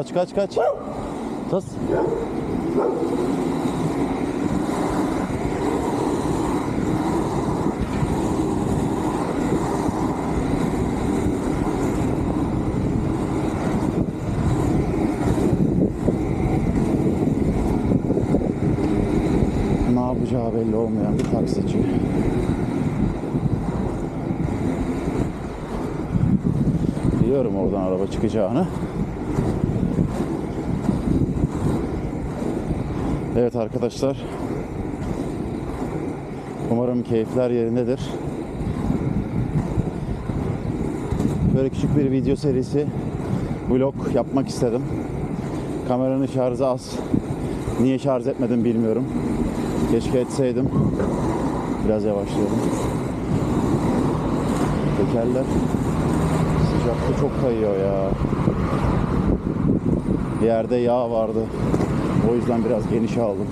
Kaç kaç kaç. Tıs. Ne yapacağı belli olmayan bir taksici. Biliyorum oradan araba çıkacağını. Evet arkadaşlar. Umarım keyifler yerindedir. Böyle küçük bir video serisi vlog yapmak istedim. Kameranın şarjı az. Niye şarj etmedim bilmiyorum. Keşke etseydim. Biraz yavaşlayalım. Tekerler sıcakta çok kayıyor ya. Bir yerde yağ vardı. O yüzden biraz geniş aldım.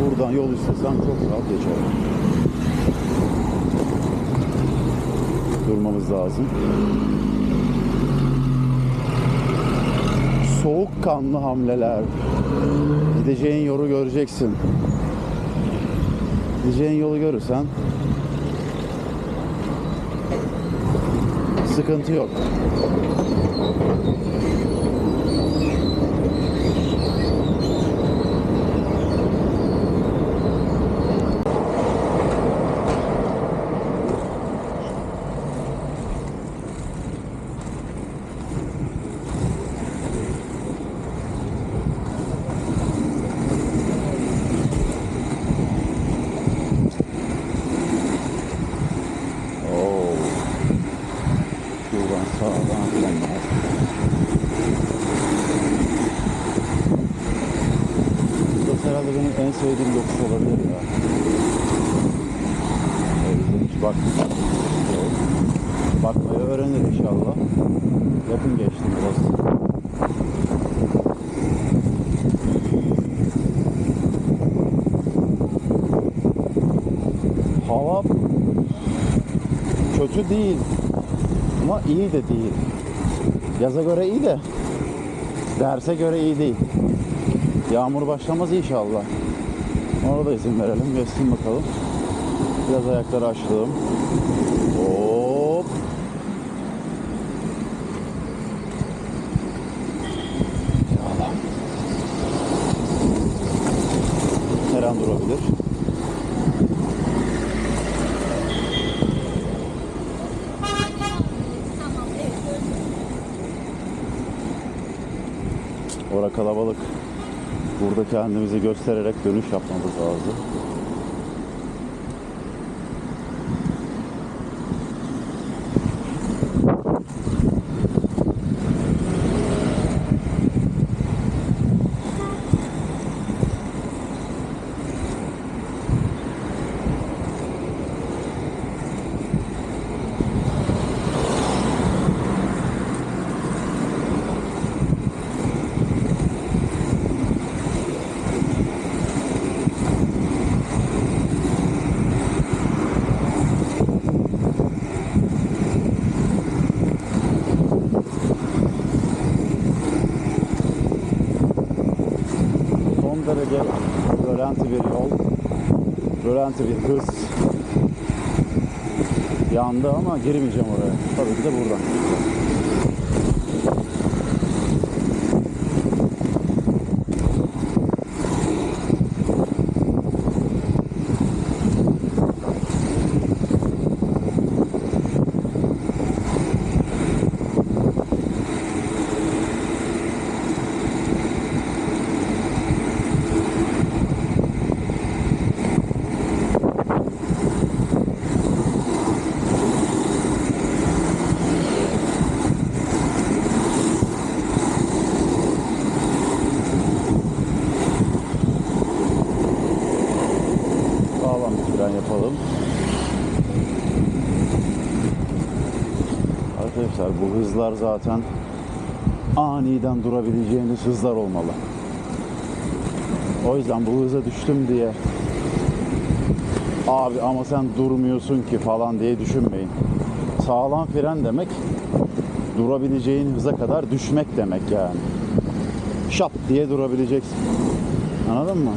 Buradan yol istesem çok rahat geçerim. Durmamız lazım. Soğukkanlı hamleler. Gideceğin yolu göreceksin. Gideceğin yolu görürsen sıkıntı yok. En sevdiğim yokuş olabilir ya. Hiç bak. Bakmayı öğrenir inşallah. Yakın geçtim biraz. Hava kötü değil ama iyi de değil. Yaza göre iyi de derse göre iyi değil. Yağmur başlamaz inşallah. Ona da izin verelim. Geçsin bakalım. Biraz ayakları açtım. Hop. Eyvallah. Her an durabilir. Ora kalabalık. Burada kendimizi göstererek dönüş yapmamız lazım. Rölanti bir yol. Rölanti bir hız. Yandı ama girmeyeceğim oraya. Tabii ki de buradan. yapalım. Arkadaşlar bu hızlar zaten aniden durabileceğiniz hızlar olmalı. O yüzden bu hıza düştüm diye abi ama sen durmuyorsun ki falan diye düşünmeyin. Sağlam fren demek durabileceğin hıza kadar düşmek demek yani. Şap diye durabileceksin. Anladın mı?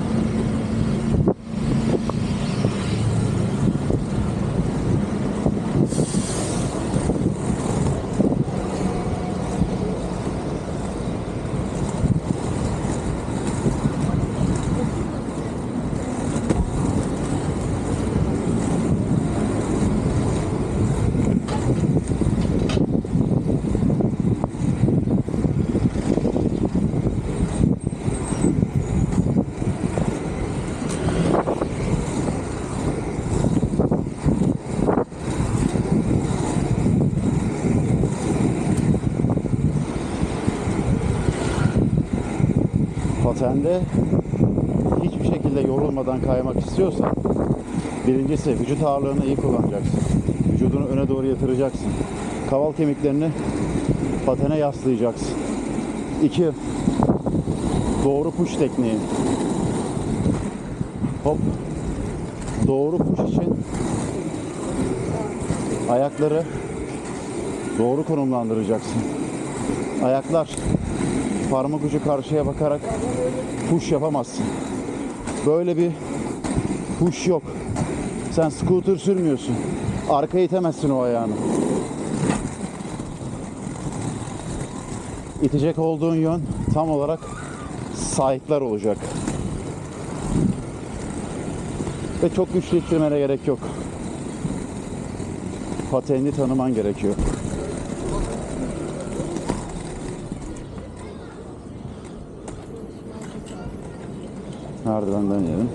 Patende hiçbir şekilde yorulmadan kaymak istiyorsan birincisi vücut ağırlığını iyi kullanacaksın. Vücudunu öne doğru yatıracaksın. Kaval kemiklerini patene yaslayacaksın. İki, doğru push tekniği. Hop. Doğru push için ayakları doğru konumlandıracaksın. Ayaklar parmak ucu karşıya bakarak push yapamazsın. Böyle bir push yok. Sen scooter sürmüyorsun. Arkaya itemezsin o ayağını. İtecek olduğun yön tam olarak side'lar olacak. Ve çok güçlü ittirmene gerek yok. Patenini tanıman gerekiyor. Merdivenden inelim.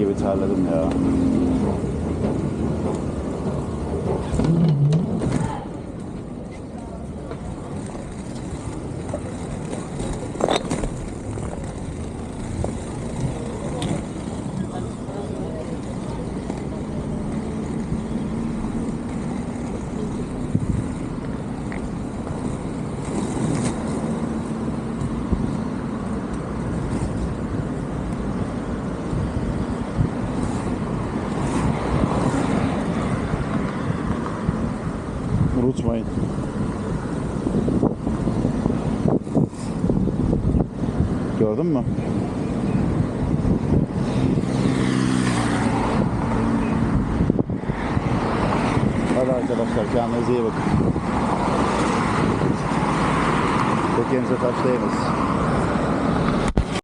Give it all hier beteiligen, Herr Unutmayın. Gördün mü? Hadi arkadaşlar kendinize iyi bakın. Tekenize taş değmesin.